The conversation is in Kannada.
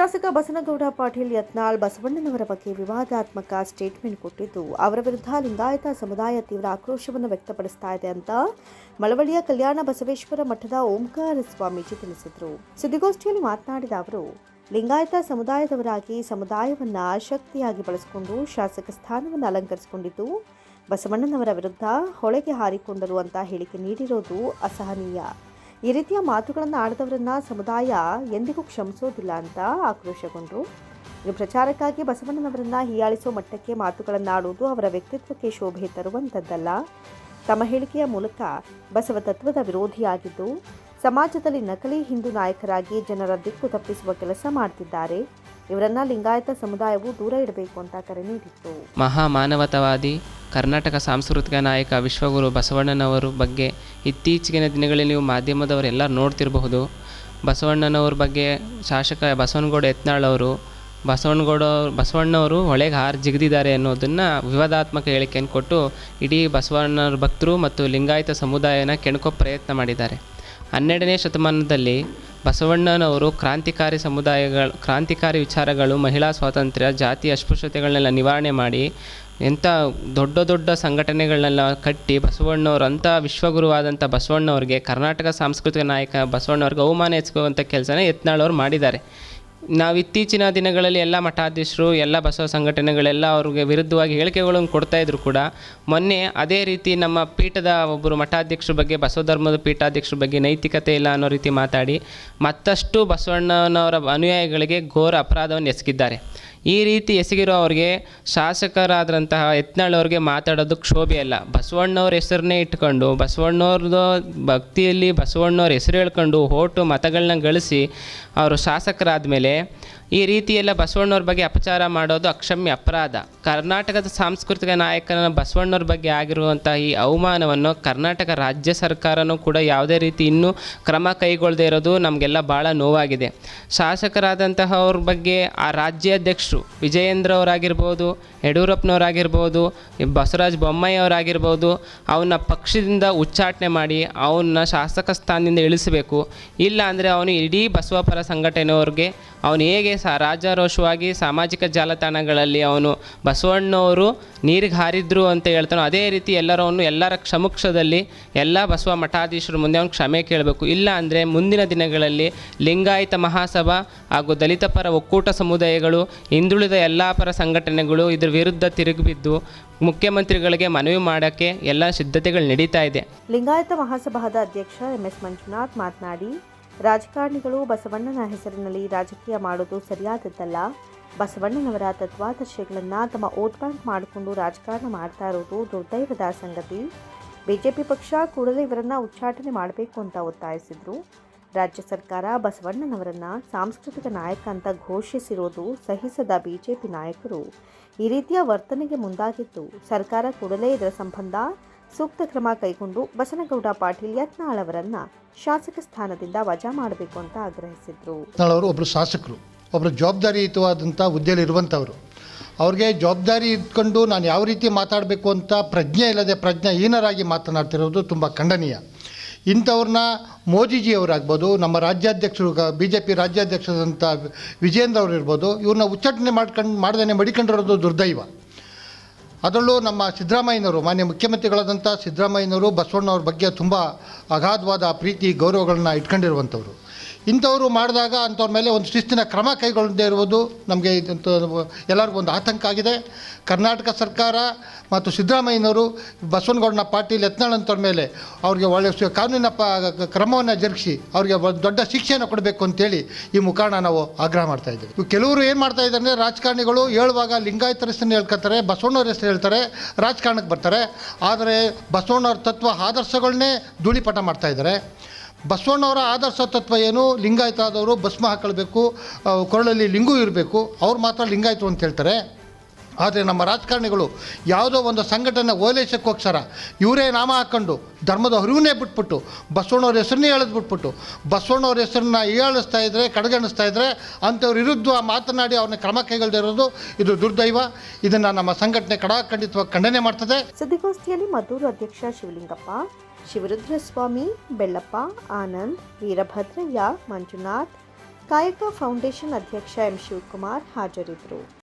ಶಾಸಕ ಬಸನಗೌಡ ಪಾಟೀಲ್ ಯತ್ನಾಳ್ ಬಸವಣ್ಣನವರ ಬಗ್ಗೆ ವಿವಾದಾತ್ಮಕ ಸ್ಟೇಟ್ಮೆಂಟ್ ಕೊಟ್ಟಿದ್ದು, ಅವರ ವಿರುದ್ಧ ಲಿಂಗಾಯತ ಸಮುದಾಯ ತೀವ್ರ ಆಕ್ರೋಶವನ್ನು ವ್ಯಕ್ತಪಡಿಸ್ತಾ ಇದೆ ಅಂತ ಮಳವಳ್ಳಿಯ ಕಲ್ಯಾಣ ಬಸವೇಶ್ವರ ಮಠದ ಓಂಕಾರ ಸ್ವಾಮೀಜಿ ತಿಳಿಸಿದರು. ಸುದ್ದಿಗೋಷ್ಠಿಯಲ್ಲಿ ಮಾತನಾಡಿದ ಅವರು, ಲಿಂಗಾಯತ ಸಮುದಾಯದವರಾಗಿ ಸಮುದಾಯವನ್ನ ಶಕ್ತಿಯಾಗಿ ಬಳಸಿಕೊಂಡು ಶಾಸಕ ಸ್ಥಾನವನ್ನು ಅಲಂಕರಿಸಿಕೊಂಡಿದ್ದು, ಬಸವಣ್ಣನವರ ವಿರುದ್ಧ ಹೊಳೆಗೆ ಹಾರಿಕೊಂಡರು ಅಂತ ಹೇಳಿಕೆ ನೀಡಿರೋದು ಅಸಹನೀಯ. ಈ ರೀತಿಯ ಮಾತುಗಳನ್ನು ಆಡಿದವರನ್ನ ಸಮುದಾಯ ಎಂದಿಗೂ ಕ್ಷಮಿಸೋದಿಲ್ಲ ಅಂತ ಆಕ್ರೋಶಗೊಂಡರು ಇನ್ನು ಪ್ರಚಾರಕ್ಕಾಗಿ ಬಸವಣ್ಣನವರನ್ನ ಹೀಯಾಳಿಸೋ ಮಟ್ಟಕ್ಕೆ ಮಾತುಗಳನ್ನು ಆಡುವುದು ಅವರ ವ್ಯಕ್ತಿತ್ವಕ್ಕೆ ಶೋಭೆ ತರುವಂಥದ್ದಲ್ಲ. ತಮ್ಮ ಹೇಳಿಕೆಯ ಮೂಲಕ ಬಸವ ತತ್ವದ ವಿರೋಧಿಯಾಗಿದ್ದು, ಸಮಾಜದಲ್ಲಿ ನಕಲಿ ಹಿಂದೂ ನಾಯಕರಾಗಿ ಜನರ ದಿಕ್ಕು ತಪ್ಪಿಸುವ ಕೆಲಸ ಮಾಡ್ತಿದ್ದಾರೆ. ಇವರನ್ನ ಲಿಂಗಾಯತ ಸಮುದಾಯವು ದೂರ ಇಡಬೇಕು ಅಂತ ಕರೆ ನೀಡಿತ್ತು. ಮಹಾ ಮಾನವತಾವಾದಿ ಕರ್ನಾಟಕ ಸಾಂಸ್ಕೃತಿಕ ನಾಯಕ ವಿಶ್ವಗುರು ಬಸವಣ್ಣನವರು ಬಗ್ಗೆ ಇತ್ತೀಚಿನ ದಿನಗಳಲ್ಲಿ ನೀವು ಮಾಧ್ಯಮದವರೆಲ್ಲ ನೋಡ್ತಿರಬಹುದು. ಬಸವಣ್ಣನವ್ರ ಬಗ್ಗೆ ಶಾಸಕ ಬಸವನಗೌಡ ಯತ್ನಾಳ್ ಅವರು, ಬಸವನಗೌಡ, ಬಸವಣ್ಣವರು ಹೊಳೆಗೆ ಹಾರು ಜಿಗಿದಿದ್ದಾರೆ ಅನ್ನೋದನ್ನು ವಿವಾದಾತ್ಮಕ ಹೇಳಿಕೆಯನ್ನು ಕೊಟ್ಟು ಇಡೀ ಬಸವಣ್ಣವ್ರ ಭಕ್ತರು ಮತ್ತು ಲಿಂಗಾಯತ ಸಮುದಾಯನ ಕೆಣಕೋ ಪ್ರಯತ್ನ ಮಾಡಿದ್ದಾರೆ. ಹನ್ನೆರಡನೇ ಶತಮಾನದಲ್ಲಿ ಬಸವಣ್ಣನವರು ಕ್ರಾಂತಿಕಾರಿ ಸಮುದಾಯಗಳು, ಕ್ರಾಂತಿಕಾರಿ ವಿಚಾರಗಳು, ಮಹಿಳಾ ಸ್ವಾತಂತ್ರ್ಯ, ಜಾತಿ ಅಸ್ಪೃಶ್ಯತೆಗಳನ್ನೆಲ್ಲ ನಿವಾರಣೆ ಮಾಡಿ ಎಂಥ ದೊಡ್ಡ ದೊಡ್ಡ ಸಂಘಟನೆಗಳನ್ನೆಲ್ಲ ಕಟ್ಟಿ ಬಸವಣ್ಣವರು, ಅಂಥ ವಿಶ್ವಗುರುವಾದಂಥ ಬಸವಣ್ಣವ್ರಿಗೆ, ಕರ್ನಾಟಕ ಸಾಂಸ್ಕೃತಿಕ ನಾಯಕ ಬಸವಣ್ಣವ್ರಿಗೆ ಅವಮಾನ ಎತ್ಕೊಳ್ಳುವಂಥ ಕೆಲಸನ ಯತ್ನಾಳವ್ರು ಮಾಡಿದ್ದಾರೆ. ನಾವು ಇತ್ತೀಚಿನ ದಿನಗಳಲ್ಲಿ ಎಲ್ಲ ಮಠಾಧೀಶರು, ಎಲ್ಲ ಬಸವ ಸಂಘಟನೆಗಳೆಲ್ಲ ಅವ್ರಿಗೆ ವಿರುದ್ಧವಾಗಿ ಹೇಳಿಕೆಗಳನ್ನು ಕೊಡ್ತಾ ಇದ್ರು ಕೂಡ, ಮೊನ್ನೆ ಅದೇ ರೀತಿ ನಮ್ಮ ಪೀಠದ ಒಬ್ಬರು ಮಠಾಧ್ಯಕ್ಷರ ಬಗ್ಗೆ, ಬಸವ ಧರ್ಮದ ಪೀಠಾಧ್ಯಕ್ಷರ ಬಗ್ಗೆ ನೈತಿಕತೆ ಇಲ್ಲ ಅನ್ನೋ ರೀತಿ ಮಾತಾಡಿ ಮತ್ತಷ್ಟು ಬಸವಣ್ಣನವರ ಅನುಯಾಯಿಗಳಿಗೆ ಘೋರ ಅಪರಾಧವನ್ನು ಎಸಗಿದ್ದಾರೆ. ಈ ರೀತಿ ಎಸಗಿರೋ ಅವ್ರಿಗೆ ಶಾಸಕರಾದಂತಹ ಯತ್ನಾಳ್ ಅವ್ರಿಗೆ ಮಾತಾಡೋದು ಕ್ಷೋಭೆ ಅಲ್ಲ. ಬಸವಣ್ಣವ್ರ ಹೆಸರನ್ನೇ ಇಟ್ಕೊಂಡು ಬಸವಣ್ಣವ್ರದ್ದು ಭಕ್ತಿಯಲ್ಲಿ ಬಸವಣ್ಣವ್ರ ಹೆಸರು ಹೇಳ್ಕೊಂಡು, ಓಟು ಮತಗಳನ್ನ ಗಳಿಸಿ ಅವರು ಶಾಸಕರಾದ ಮೇಲೆ ಈ ರೀತಿಯೆಲ್ಲ ಬಸವಣ್ಣವ್ರ ಬಗ್ಗೆ ಅಪಚಾರ ಮಾಡೋದು ಅಕ್ಷಮ್ಯ ಅಪರಾಧ. ಕರ್ನಾಟಕದ ಸಾಂಸ್ಕೃತಿಕ ನಾಯಕನ ಬಸವಣ್ಣವ್ರ ಬಗ್ಗೆ ಆಗಿರುವಂಥ ಈ ಅವಮಾನವನ್ನು ಕರ್ನಾಟಕ ರಾಜ್ಯ ಸರ್ಕಾರನೂ ಕೂಡ ಯಾವುದೇ ರೀತಿ ಇನ್ನೂ ಕ್ರಮ ಕೈಗೊಳ್ಳದೇ ಇರೋದು ನಮಗೆಲ್ಲ ಭಾಳ ನೋವಾಗಿದೆ. ಶಾಸಕರಾದಂತಹ ಅವ್ರ ಬಗ್ಗೆ ಆ ರಾಜ್ಯಾಧ್ಯಕ್ಷರು ವಿಜಯೇಂದ್ರ ಅವರಾಗಿರ್ಬೋದು, ಯಡಿಯೂರಪ್ಪನವರಾಗಿರ್ಬೋದು, ಬಸವರಾಜ ಬೊಮ್ಮಾಯಿ ಅವರಾಗಿರ್ಬೋದು ಅವನ್ನ ಪಕ್ಷದಿಂದ ಉಚ್ಚಾಟನೆ ಮಾಡಿ ಅವನ್ನ ಶಾಸಕ ಸ್ಥಾನದಿಂದ ಇಳಿಸಬೇಕು. ಇಲ್ಲ ಅಂದರೆ ಅವನು ಇಡೀ ಬಸವಪರ ಸಂಘಟನೆಯವ್ರಿಗೆ ಅವನು ಹೇಗೆ ಸ ರಾಜಾರೋಷವಾಗಿ ಸಾಮಾಜಿಕ ಜಾಲತಾಣಗಳಲ್ಲಿ ಅವನು ಬಸವಣ್ಣವರು ನೀರಿಗೆ ಹಾರಿದ್ರು ಅಂತ ಹೇಳ್ತಾನೋ ಅದೇ ರೀತಿ ಎಲ್ಲರವನ್ನು ಎಲ್ಲರ ಕ್ಷಮಕ್ಷದಲ್ಲಿ ಎಲ್ಲ ಬಸವ ಮಠಾಧೀಶರ ಮುಂದೆ ಅವನು ಕ್ಷಮೆ ಕೇಳಬೇಕು. ಇಲ್ಲ ಅಂದರೆ ಮುಂದಿನ ದಿನಗಳಲ್ಲಿ ಲಿಂಗಾಯತ ಮಹಾಸಭಾ ಹಾಗೂ ದಲಿತ ಪರ ಒಕ್ಕೂಟ ಸಮುದಾಯಗಳು, ಹಿಂದುಳಿದ ಎಲ್ಲ ಪರ ಸಂಘಟನೆಗಳು ಇದ್ರ ವಿರುದ್ಧ ತಿರುಗಿಬಿದ್ದು ಮುಖ್ಯಮಂತ್ರಿಗಳಿಗೆ ಮನವಿ ಮಾಡೋಕ್ಕೆ ಎಲ್ಲ ಸಿದ್ಧತೆಗಳು ನಡೀತಾ ಇದೆ. ಲಿಂಗಾಯತ ಮಹಾಸಭಾದ ಅಧ್ಯಕ್ಷ ಎಂಎಸ್ ಮಂಜುನಾಥ್ ಮಾತನಾಡಿ ರಾಜಕಾರಣಿಗಳು ಬಸವಣ್ಣನ ಹೆಸರಿನಲ್ಲಿ ರಾಜಕೀಯ ಮಾಡೋದು ಸರಿಯಾದದ್ದಲ್ಲ. ಬಸವಣ್ಣನವರ ತತ್ವಾದರ್ಶಗಳನ್ನು ತಮ್ಮ ಓಟ್ ಬ್ಯಾಂಕ್ ಮಾಡಿಕೊಂಡು ರಾಜಕಾರಣ ಮಾಡ್ತಾ ಇರೋದು ದುರ್ದೈವದ ಸಂಗತಿ. ಬಿಜೆಪಿ ಪಕ್ಷ ಕೂಡಲೇ ಇವರನ್ನು ಉಚ್ಚಾಟನೆ ಮಾಡಬೇಕು ಅಂತ ಒತ್ತಾಯಿಸಿದ್ರು. ರಾಜ್ಯ ಸರ್ಕಾರ ಬಸವಣ್ಣನವರನ್ನು ಸಾಂಸ್ಕೃತಿಕ ನಾಯಕ ಅಂತ ಘೋಷಿಸಿರೋದು ಸಹಿಸದ ಬಿಜೆಪಿ ನಾಯಕರು. ಈ ರೀತಿಯ ವರ್ತನೆಗೆ ಮುಂದಾಗಿದ್ದು ಸರ್ಕಾರ ಕೂಡಲೇ ಇದರ ಸಂಬಂಧ ಸೂಕ್ತ ಕ್ರಮ ಕೈಗೊಂಡು ಬಸನಗೌಡ ಪಾಟೀಲ್ ಯತ್ನಾಳ್ ಅವರನ್ನ ಶಾಸಕ ಸ್ಥಾನದಿಂದ ವಜಾ ಮಾಡಬೇಕು ಅಂತ ಆಗ್ರಹಿಸಿದ್ರು. ಅವರು ಒಬ್ಬರು ಶಾಸಕರು ಒಬ್ಬರು ಜವಾಬ್ದಾರಿಯುತವಾದಂಥ ಹುದ್ದೆಯಲ್ಲಿ ಇರುವಂಥವ್ರು ಅವ್ರಿಗೆ ಜವಾಬ್ದಾರಿ ಇಟ್ಕೊಂಡು ನಾನು ಯಾವ ರೀತಿ ಮಾತಾಡಬೇಕು ಅಂತ ಪ್ರಜ್ಞೆ ಇಲ್ಲದೆ ಪ್ರಜ್ಞೆ ಹೀನರಾಗಿ ಮಾತನಾಡ್ತಿರೋದು ತುಂಬ ಖಂಡನೀಯ. ಇಂಥವ್ರನ್ನ ಮೋದಿಜಿಯವರಾಗ್ಬೋದು ನಮ್ಮ ರಾಜ್ಯಾಧ್ಯಕ್ಷರು ಬಿ ಜೆ ಪಿ ರಾಜ್ಯಾಧ್ಯಕ್ಷರಾದಂಥ ವಿಜೇಂದ್ರ ಅವರು ಇರ್ಬೋದು ಇವ್ರನ್ನ ಉಚ್ಚಾಟನೆ ಮಾಡ್ಕೊಂಡು ಮಾಡ್ದೇ ಮಡಿಕೊಂಡಿರೋದು ದುರ್ದೈವ. ಅದರಲ್ಲೂ ನಮ್ಮ ಸಿದ್ದರಾಮಯ್ಯನವರು ಮಾನ್ಯ ಮುಖ್ಯಮಂತ್ರಿಗಳಾದಂಥ ಸಿದ್ದರಾಮಯ್ಯನವರು ಬಸವಣ್ಣವ್ರ ಬಗ್ಗೆ ತುಂಬ ಅಗಾಧವಾದ ಪ್ರೀತಿ ಗೌರವಗಳನ್ನ ಇಟ್ಕೊಂಡಿರುವಂಥವ್ರು. ಇಂಥವರು ಮಾಡಿದಾಗ ಅಂಥವ್ರ ಮೇಲೆ ಒಂದು ಶಿಸ್ತಿನ ಕ್ರಮ ಕೈಗೊಳ್ಳದೇ ಇರುವುದು ನಮಗೆ ಎಲ್ಲರಿಗೂ ಒಂದು ಆತಂಕ ಆಗಿದೆ. ಕರ್ನಾಟಕ ಸರ್ಕಾರ ಮತ್ತು ಸಿದ್ದರಾಮಯ್ಯನವರು ಬಸವನಗೌಡನ ಪಾಟೀಲ್ ಯತ್ನಾಳ್ ಅಂತವ್ರ ಮೇಲೆ ಅವ್ರಿಗೆ ಒಳ್ಳೆಯ ಕಾನೂನಿನ ಪ ಕ್ರಮವನ್ನು ಜರುಗಿಸಿ ಅವ್ರಿಗೆ ದೊಡ್ಡ ಶಿಕ್ಷೆಯನ್ನು ಕೊಡಬೇಕು ಅಂತೇಳಿ ಈ ಮುಖಾಂಡ ನಾವು ಆಗ್ರಹ ಮಾಡ್ತಾ ಇದ್ದೀವಿ. ಕೆಲವರು ಏನು ಮಾಡ್ತಾ ಇದ್ದಾರೆ ಅಂದರೆ ರಾಜಕಾರಣಿಗಳು ಹೇಳುವಾಗ ಲಿಂಗಾಯತರ ಹೆಸರನ್ನು ಹೇಳ್ಕೊತಾರೆ ಬಸವಣ್ಣವ್ರ ಹೆಸರು ಹೇಳ್ತಾರೆ, ರಾಜಕಾರಣಕ್ಕೆ ಬರ್ತಾರೆ. ಆದರೆ ಬಸವಣ್ಣವ್ರ ತತ್ವ ಆದರ್ಶಗಳನ್ನೇ ಧೂಳಿಪಟ ಮಾಡ್ತಾ ಇದ್ದಾರೆ. ಬಸವಣ್ಣವರ ಆದರ್ಶ ತತ್ವ ಏನು? ಲಿಂಗಾಯತಾದವರು ಭಸ್ಮ ಹಾಕೊಳ್ಬೇಕು ಕೊರಳಲ್ಲಿ ಲಿಂಗು ಇರಬೇಕು, ಅವ್ರು ಮಾತ್ರ ಲಿಂಗಾಯತರು ಅಂತ ಹೇಳ್ತಾರೆ. ಆದರೆ ನಮ್ಮ ರಾಜಕಾರಣಿಗಳು ಯಾವುದೋ ಒಂದು ಸಂಘಟನೆ ಓಲೈಸಕ್ಕೋಸ್ಕರ ಇವರೇ ನಾಮ ಹಾಕ್ಕೊಂಡು ಧರ್ಮದ ಅರಿವನ್ನೇ ಬಿಟ್ಬಿಟ್ಟು ಬಸವಣ್ಣವ್ರ ಹೆಸರನ್ನೇ ಬಿಟ್ಬಿಟ್ಟು ಬಸವಣ್ಣವ್ರ ಹೆಸರನ್ನ ಹೇಳಿಸ್ತಾ ಇದ್ದರೆ ಕಡೆಗಣಿಸ್ತಾ ಇದ್ದರೆ ಅಂಥವ್ರ ವಿರುದ್ಧ ಮಾತನಾಡಿ ಅವ್ರನ್ನ ಕ್ರಮ ಕೈಗೊಳ್ಳದಿರೋದು ಇದು ದುರ್ದೈವ. ಇದನ್ನು ನಮ್ಮ ಸಂಘಟನೆ ಕಡಾಖಂಡಿತವಾಗಿ ಖಂಡನೆ ಮಾಡ್ತದೆ. ಸುದ್ದಿಗೋಷ್ಠಿಯಲ್ಲಿ ಮದ್ದೂರು ಅಧ್ಯಕ್ಷ ಶಿವಲಿಂಗಪ್ಪ, ಶಿವರುದ್ರಸ್ವಾಮಿ ಬೆಳ್ಳಪ್ಪ ಆನಂದ್, ವೀರಭದ್ರಯ್ಯ, ಮಂಜುನಾಥ್, ಕಾಯಕ ಫೌಂಡೇಶನ್ ಅಧ್ಯಕ್ಷ ಎಂ ಶಿವಕುಮಾರ್ ಹಾಜರಿದ್ದರು.